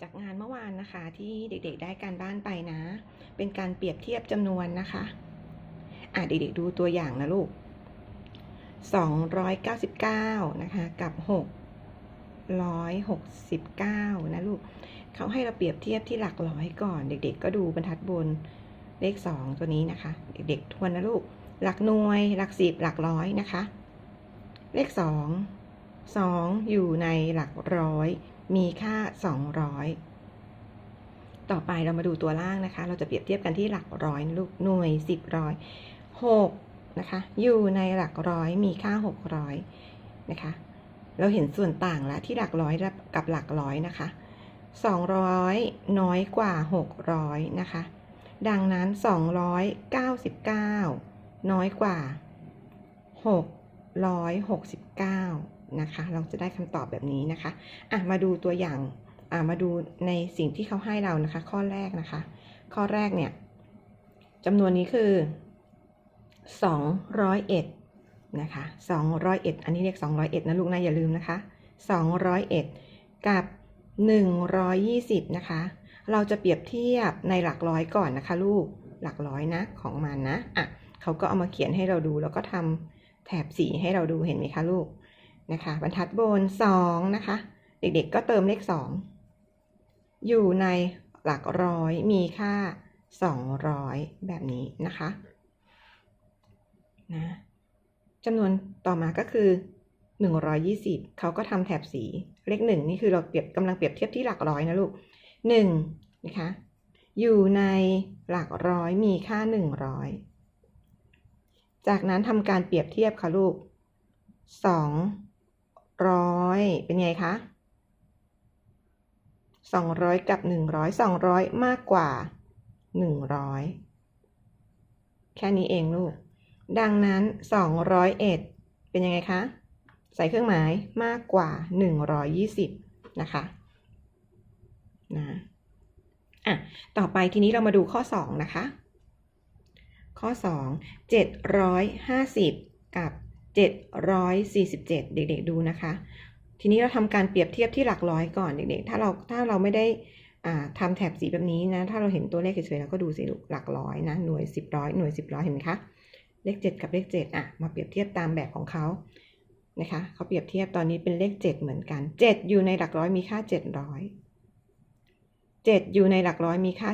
จากงานเมื่อวานนะคะที่เด็กๆได้การบ้านไปนะ เป็นการเปรียบเทียบจำนวนนะคะ อะเด็กๆดูตัวอย่างนะลูก 299 นะคะ กับ 669 นะลูกเขาให้เราเปรียบเทียบที่หลักร้อยก่อน เด็กๆ ก็ดูบรรทัดบนเลข 2 ตัวนี้นะคะ เด็กๆ ทวนนะลูก หลักหน่วย หลักสิบหลักร้อยนะคะ เลข 2 2 อยู่ในหลักร้อย มีค่า 200 ต่อไปเรามาดูตัวล่างนะคะ เราจะเปรียบเทียบกันที่หลักร้อยลูกหน่วย 10ร้อย6นะคะ อยู่ในหลักร้อยมีค่า 600 นะคะ เราเห็นส่วนต่างแล้วที่หลักร้อยกับหลักร้อยนะคะ 200 น้อยกว่า 600 นะคะ ดังนั้น 299 น้อยกว่า 669 นะคะ เราจะได้คำตอบแบบนี้นะคะอะมาดูตัวอย่างอะมาดูในสิ่งที่เขาให้เรานะคะ ข้อแรกนะคะ ข้อแรกเนี่ยจำนวนนี้คือ 201นะคะ201 อันนี้เรียก201นะลูกนะอย่าลืมนะคะ201 กับ 120นะคะ เราจะเปรียบเทียบในหลักร้อยก่อนนะคะ ลูกหลักร้อยนะของมันนะอะเขาก็เอามาเขียนให้เราดูแล้วก็ทำแถบสีให้เราดูเห็นไหมคะลูก นะคะ บรรทัดบน2นะคะ เด็กๆก็เติมเลข2อยู่ในหลักร้อยมีค่า200แบบนี้นะคะนะจำนวนต่อมาก็คือ 120 เขาก็ทำแถบสีเลขหนึ่งนี่คือเราเปรียบกำลังเปรียบเทียบที่หลักร้อยนะลูก1นะคะอยู่ในหลักร้อยมีค่า 100 จากนั้นทำการเปรียบเทียบค่ะลูก 200เป็นไงคะ200กับ100 200มากกว่า100แค่นี้เองลูก ดังนั้น201เป็นยังไงคะ ใส่เครื่องหมายมากกว่า120นะคะนะอะ ต่อไปทีนี้เรามาดูข้อ2นะคะ ข้อ2 750กับ747เด็กๆดูนะคะ ทีนี้เราทำการเปรียบเทียบที่หลักร้อยก่อนเด็กๆ ถ้าเราถ้าเราไม่ได้ทำแถบสีแบบนี้นะ ถ้าเราเห็นตัวเลขเฉยๆเราก็ดูสิหลักร้อยนะ หน่วยสิบร้อยหน่วยสิบร้อยเห็นไหมคะ เลข7กับเลข7อะ มาเปรียบเทียบตามแบบของเขา นะคะเขาเปรียบเทียบตอนนี้เป็นเลข7เหมือนกัน7อยู่ในหลักร้อยมีค่า700 7อยู่ในหลักร้อยมีค่า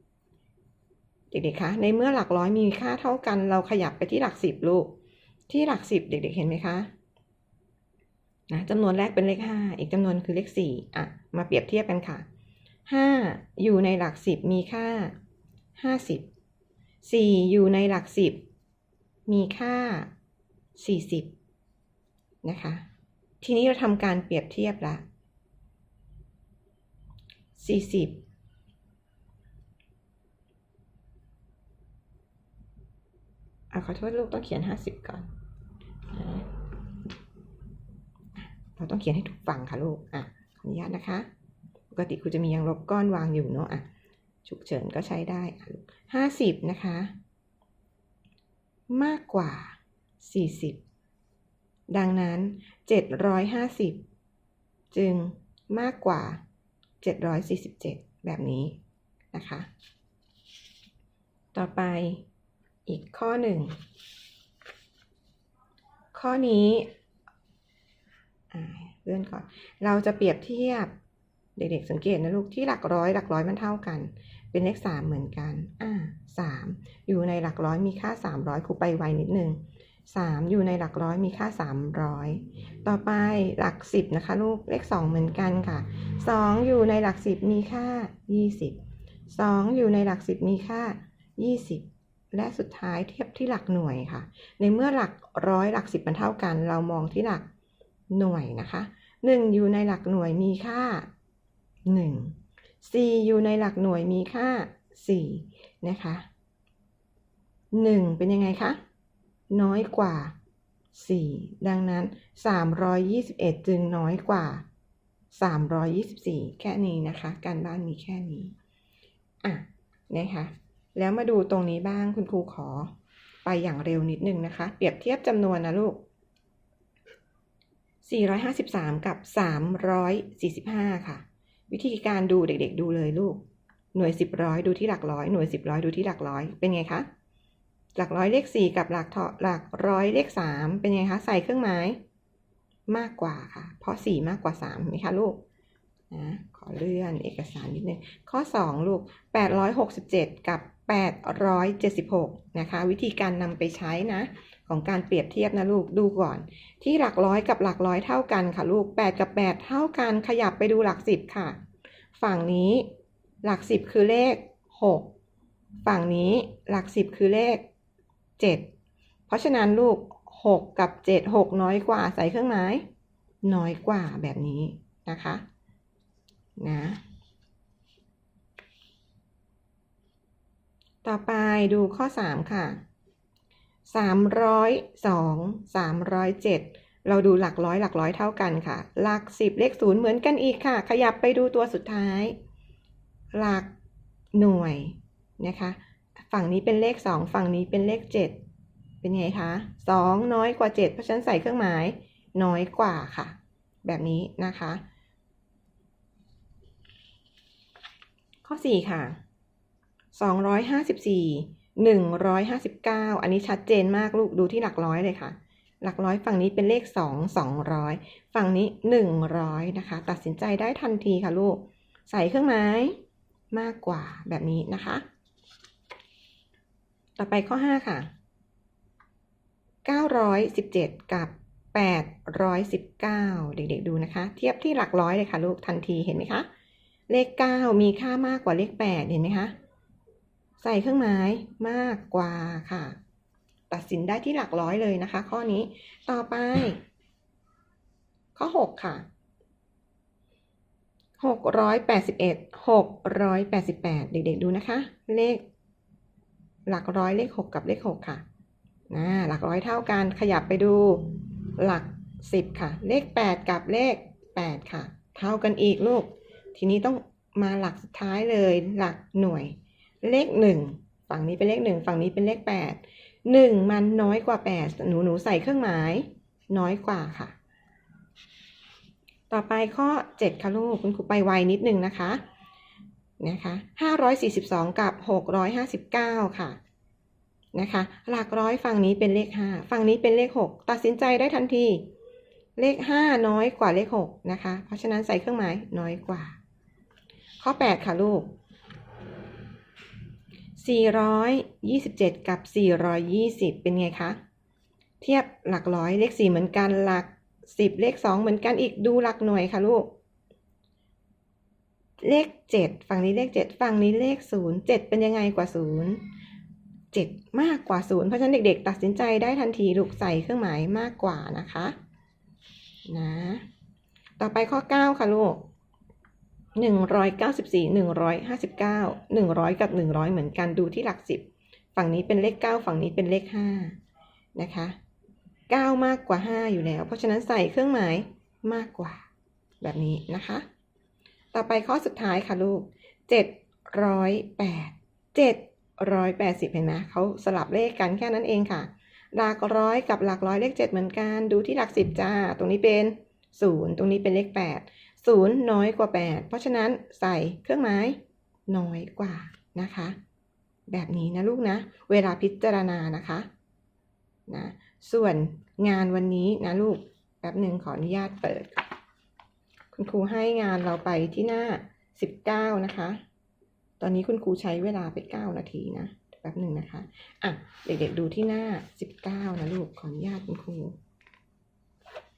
700เด็กๆ คะ ในเมื่อหลักร้อยมีค่าเท่ากัน เราขยับไปที่หลัก10ลูก ที่หลัก10เด็กๆ เห็นไหมคะ นะจำนวนแรกเป็นเลข 5 อีกจำนวนคือเลข 4 อะ มาเปรียบเทียบกันค่ะ 5 อยู่ในหลัก 10 มีค่า 50 4 อยู่ในหลัก 10 มีค่า 40 นะคะ ทีนี้เราทำการเปรียบเทียบละ 40อะขอโทษลูกต้องเขียน 50 ก่อนนะ เราต้องเขียนให้ถูกฝั่งค่ะลูกอะขออนุญาตนะคะ ปกติครูจะมียางลบก้อนวางอยู่เนาะอะฉุกเฉินก็ใช้ได้ห้าสิบนะคะ มากกว่าสี่สิบดังนั้นเจ็ดร้อยห้าสิบจึงมากกว่าเจ็ดร้อยสี่สิบเจ็ดแบบนี้นะคะ ต่อไปอีกข้อหนึ่ง ข้อนี้ เลื่อนก่อน เราจะเปรียบเทียบเด็กๆสังเกตนะลูกที่หลักร้อยหลักร้อยมันเท่ากัน เป็นเลขสามเหมือนกัน อ่าสามอยู่ในหลักร้อยมีค่าสามร้อยครูไปไวนิดนึงสามอยู่ในหลักร้อยมีค่าสามร้อยต่อไปหลักสิบนะคะลูกเลขสองเหมือนกันค่ะสองอยู่ในหลักสิบมีค่ายี่สิบสองอยู่ในหลักสิบมีค่ายี่สิบและสุดท้ายเทียบที่หลักหน่วยค่ะ ในเมื่อหลักร้อยหลักสิบมันเท่ากัน เรามองที่หลัก หน่วยนะคะหนึ่งอยู่ในหลักหน่วยมีค่าหนึ่ง4อยู่ในหลักหน่วยมีค่า 4 นะคะ 1 เป็นยังไงคะ น้อยกว่า 4 ดังนั้น 321 จึงน้อยกว่า 324 แค่นี้นะคะ การบ้านมีแค่นี้ อะ นะคะ แล้วมาดูตรงนี้บ้างคุณครูขอไปอย่างเร็วนิดนึงนะคะ เปรียบเทียบจำนวนนะลูก 453 กับ 345 ค่ะ วิธีการดูเด็กๆ ดูเลยลูก หน่วยสิบร้อยดูที่หลักร้อย หน่วยสิบร้อยดูที่หลักร้อย เป็นไงคะ หลักร้อยเลขสี่กับหลักเถาะหลักร้อยเลขสามเป็นไงคะ ใส่เครื่องหมายมากกว่าค่ะ เพราะสี่มากกว่าสามเห็นไหมคะลูกนะขอเลื่อนเอกสารนิดนึง ข้อสองลูกแปดร้อยหกสิบเจ็ดกับแปดร้อยเจ็ดสิบหกนะคะ วิธีการนำไปใช้นะ ของการเปรียบเทียบนะลูกดูก่อน ที่หลักร้อยกับหลักร้อยเท่ากันค่ะลูก 8 กับ 8 เท่ากันขยับไปดูหลัก 10 ค่ะ ฝั่งนี้หลัก 10 คือเลข 6 ฝั่งนี้หลัก 10 คือเลข 7 เพราะฉะนั้นลูก 6 กับ 7 6 น้อยกว่าใส่เครื่องหมายน้อยกว่าแบบนี้นะคะนะต่อไปดูข้อ 3 ค่ะ สามร้อยสองสามร้อยเจ็ดเราดูหลักร้อยหลักร้อยเท่ากันค่ะ หลักสิบเลขศูนย์เหมือนกันอีกค่ะ ขยับไปดูตัวสุดท้าย หลักหน่วยนะคะ ฝั่งนี้เป็นเลขสองฝั่งนี้เป็นเลขเจ็ดเป็นไงคะสองน้อยกว่าเจ็ดเพราะฉะนั้นใส่เครื่องหมายน้อยกว่าค่ะ แบบนี้นะคะ ข้อสี่ค่ะสองร้อยห้าสิบสี่ หนึ่งร้อยห้าสิบเก้าอันนี้ชัดเจนมากลูกดูที่หลักร้อยเลยค่ะ หลักร้อยฝั่งนี้เป็นเลขสองสองร้อยฝั่งนี้หนึ่งร้อยนะคะ ตัดสินใจได้ทันทีค่ะลูก ใส่เครื่องหมายมากกว่าแบบนี้นะคะ ต่อไปข้อห้าค่ะเก้าร้อยสิบเจ็ดกับแปดร้อยสิบเก้าเด็กๆดูนะคะ เทียบที่หลักร้อยเลยค่ะลูกทันทีเห็นไหมคะ เลขเก้ามีค่ามากกว่าเลขแปดเห็นไหมคะ ใส่เครื่องหมายมากกว่าค่ะ ตัดสินได้ที่หลักร้อยเลยนะคะ ข้อนี้ต่อไป ข้อ 6 ค่ะ681 688เด็กๆดูนะคะ เลข หลักร้อยเลข6กับเลข6ค่ะนะหลักร้อยเท่ากันขยับไปดูหลัก10ค่ะ เลข8กับเลข8ค่ะ เท่ากันอีกลูก ทีนี้ต้องมาหลักสุดท้ายเลยหลักหน่วย เลขหนึ่งฝั่งนี้เป็นเลขหนึ่งฝั่งนี้เป็นเลขแปดหนึ่งมันน้อยกว่าแปดหนูหนูใส่เครื่องหมาย น้อยกว่าค่ะ ต่อไปข้อเจ็ดค่ะลูกคุณครูไปไวนิดนึงนะคะนะคะห้าร้อยสี่สิบสองกับหกร้อยห้าสิบเก้าค่ะนะคะ หลักร้อยฝั่งนี้เป็นเลขห้าฝั่งนี้เป็นเลขหกตัดสินใจได้ทันที เลขห้าน้อยกว่าเลขหกนะคะ เพราะฉะนั้นใส่เครื่องหมายน้อยกว่า ข้อแปดค่ะลูก 427 กับ 420 เป็นไงคะ เทียบหลักร้อยเลข 4 เหมือนกันหลัก 10 เลข 2 เหมือนกันอีกดูหลักหน่วยค่ะลูก เลข 7 ฝั่งนี้เลข 7 ฝั่งนี้เลข 0 7 เป็นยังไงกว่า 0 7 มากกว่า 0 เพราะฉะนั้นเด็ก ๆ ตัดสินใจได้ทันทีลูกใส่เครื่องหมายมากกว่านะคะ นะ ต่อไปข้อ 9 ค่ะลูก หนึ่งร้อยเก้าสิบสี่หนึ่งร้อยห้าสิบเก้าหนึ่งร้อยกับหนึ่งร้อยเหมือนกันดูที่หลักสิบฝั่งนี้เป็นเลขเก้าฝั่งนี้เป็นเลขห้านะคะเก้ามากกว่าห้าอยู่แล้ว เพราะฉะนั้นใส่เครื่องหมายมากกว่า แบบนี้นะคะ ต่อไปข้อสุดท้ายค่ะลูกเจ็ดร้อยแปดเจ็ดร้อยแปดสิบเห็นไหมเขาสลับเลขกันแค่นั้นเองค่ะ หลักร้อยกับหลักร้อยเลขเจ็ดเหมือนกัน ดูที่หลักสิบจ้า ตรงนี้เป็นศูนย์ตรงนี้เป็นเลขแปดศูนย์น้อยกว่า 8 เพราะฉะนั้นใส่เครื่องหมายน้อยกว่านะคะ แบบนี้นะลูกนะ เวลาพิจารณานะคะนะส่วนงานวันนี้นะลูกแป๊บหนึ่งขออนุญาตเปิด คุณครูให้งานเราไปที่หน้า 19 นะคะ ตอนนี้คุณครูใช้เวลาไป 9 นาทีนะแป๊บหนึ่งนะคะอะเด็กๆดูที่หน้า 19 นะลูกขออนุญาตคุณครู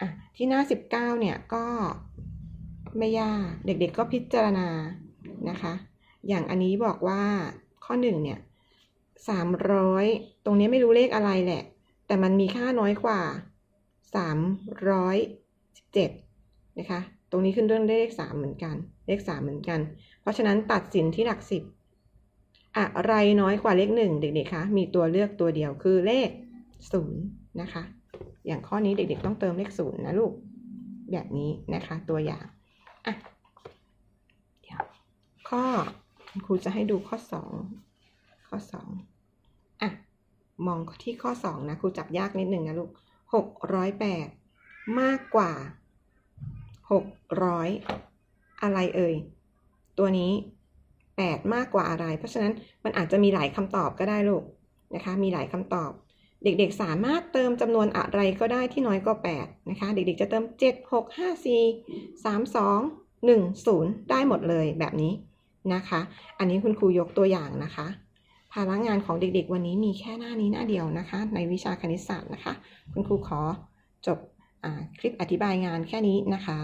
อะที่หน้า 19 เนี่ยก็ ไม่ยากเด็กๆก็พิจารณานะคะ อย่างอันนี้บอกว่าข้อหนึ่งเนี่ยสามร้อยตรงนี้ไม่รู้เลขอะไรแหละ แต่มันมีค่าน้อยกว่าสามร้อยสิบเจ็ดนะคะ ตรงนี้ขึ้นเรื่องเลขสามเหมือนกัน เลขสามเหมือนกัน เพราะฉะนั้นตัดสินที่หลักสิบอะไรน้อยกว่าเลขหนึ่งเด็กๆคะ มีตัวเลือกตัวเดียวคือเลขศูนย์นะคะ อย่างข้อนี้เด็กๆต้องเติมเลขศูนย์นะลูก แบบนี้นะคะตัวอย่าง อะเดี๋ยวข้อครูจะให้ดูข้อสองข้อสองอะมองที่ข้อสองนะครูจับยากนิดหนึ่งนะลูกหกร้อยแปดมากกว่าหกร้อยอะไรเอ่ย ตัวนี้8มากกว่าอะไร เพราะฉะนั้นมันอาจจะมีหลายคำตอบก็ได้ลูกนะคะ มีหลายคำตอบ เด็กๆสามารถเติมจำนวนอะไรก็ได้ที่น้อยกว่า8นะคะ เด็กๆจะเติม 7 6 5 4 3 2 1 0 ได้หมดเลยแบบนี้นะคะ อันนี้คุณครูยกตัวอย่างนะคะ ภาระงานของเด็กๆ วันนี้มีแค่หน้านี้หน้าเดียวนะคะ ในวิชาคณิตศาสตร์นะคะ คุณครูขอจบอคลิปอธิบายงานแค่นี้นะคะ